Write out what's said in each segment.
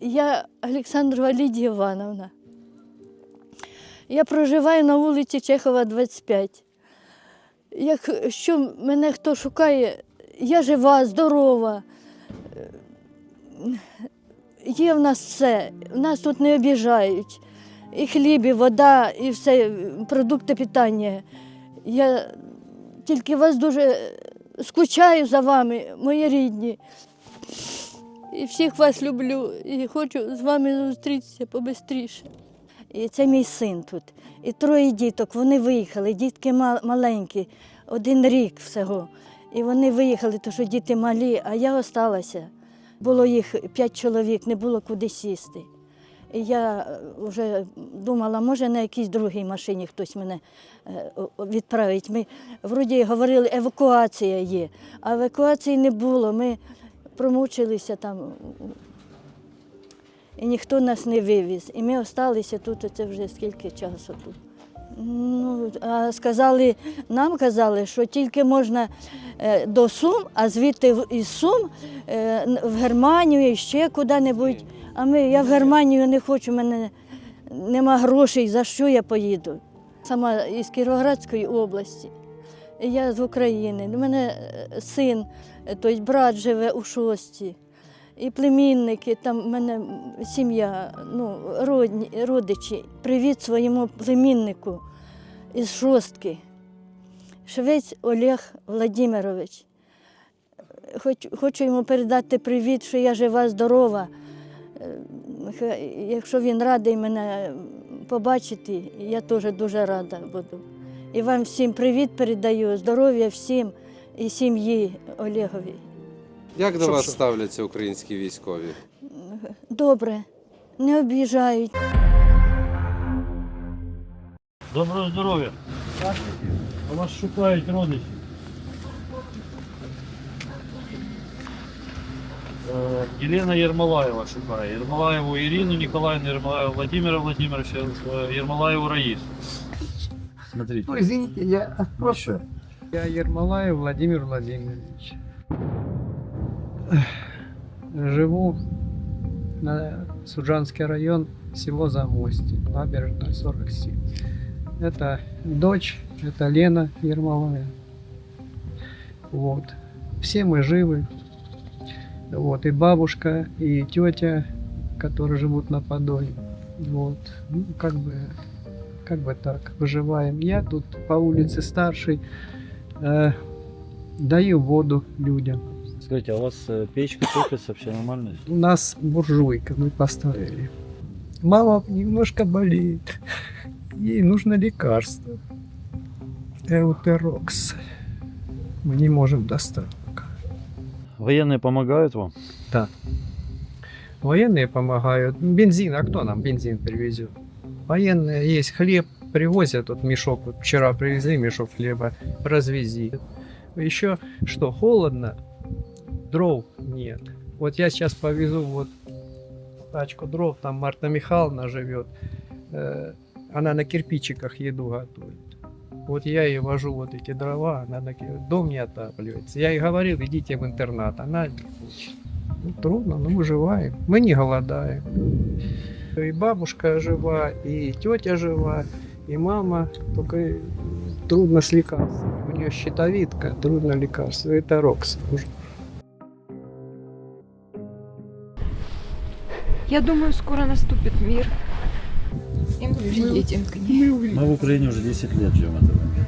Я Олександрова Лідія Івановна. Я проживаю на вулиці Чехова, 25. Якщо мене хто шукає, я жива, здорова. Є в нас все. в Нас тут не обіжають. І хліб, і вода, і все, продукти питання. Я тільки вас дуже скучаю за вами, мої рідні. І всіх вас люблю і хочу з вами зустрітися побистріше. І це мій син тут. І троє діток. Вони виїхали. Дітки маленькі, один рік всього. І вони виїхали, тому що діти малі, а я осталася. Було їх п'ять чоловік, не було куди сісти. І я вже думала, може на якійсь другій машині хтось мене е, відправить. Ми вроді говорили, евакуація є, а евакуації не було. Ми промучилися там, і ніхто нас не вивіз. І ми залишилися тут, це вже скільки часу тут. Ну, а сказали, нам казали, що тільки можна е, до Сум, а звідти із Сум е, в Германію і ще куди-небудь. А ми, я в Германію не хочу, в мене нема грошей, за що я поїду. Сама із Кіровоградської області. Я з України. У мене е, син, тобто брат живе у шості. І племінники, там в мене сім'я, ну, родні, родичі. Привіт своєму племіннику із шостки. Швець Олег Владимирович. Хоч, хочу йому передати привіт, що я жива, здорова. Е, Якщо він радий мене побачити, я теж дуже рада буду. І вам всім привіт передаю, здоров'я всім і сім'ї Олегові. Як до вас ставляться українські військові? Добре, не обіжають. Доброго здоров'я. А вас шукають родичі. Е, Єлена Єрмолаєва шукає. Єрмолаєву Ірину Ніколаївну, Єрмолаєву Владимира Владимировича, е, Єрмолаєву Раїсу. Смотрите. Ну, извините, я просто... Я Ермолаев Владимир Владимирович. Живу на Суджанский район, село Замостье, набережная 47. Это дочь, это Лена Ермолаева. Вот. Все мы живы. Вот. И бабушка, и тетя, которые живут на Подоле. Вот. Ну, как бы как бы так, выживаем. Я тут по улице старший э, даю воду людям. Скажите, а у вас э, печка топится, все нормально? У нас буржуйка мы поставили. Мама немножко болеет. Ей нужно лекарство. Эутерокс. Мы не можем достать пока. Военные помогают вам? Военные помогают. Бензин, а кто нам бензин привезет? Военные есть хлеб, привозят вот мешок. Вот вчера привезли мешок хлеба, развези. Еще что, холодно, дров нет. Вот я сейчас повезу вот тачку дров, там Марта Михайловна живет. Э, Она на кирпичиках еду готовит. Вот я ей вожу вот эти дрова, она на дом не отапливается. Я ей говорил, идите в интернат, она не хочет. Ну, трудно, но выживаем. Мы не голодаем. И бабушка жива, и тетя жива, и мама. Только трудно с лекарством. У нее щитовидка, трудно лекарство. Это рокс. уже. Я думаю, скоро наступит мир. И мы приедем к ней. Мы в Украине уже 10 лет живем этого мира.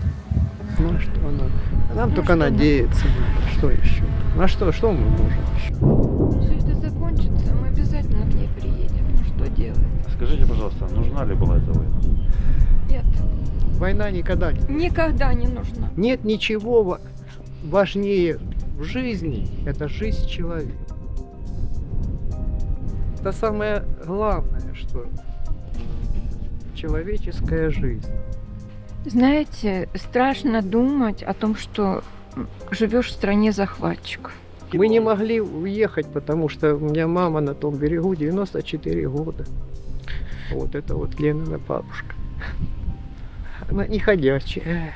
Ну а что она? Нам Ну, только что мы? надеяться. надо. Что еще? Ну а что, что мы можем еще? Пожалуйста, нужна ли была эта война? Нет, Война никогда не никогда не нужна. Нет ничего ва- важнее в жизни, это жизнь человека. Это самое главное, что человеческая жизнь. Знаете, страшно думать о том, что живешь в стране захватчиков. Мы не могли уехать, потому что у меня мама на том берегу 94 года. Вот это вот Ленина бабушка. Она не ходячая.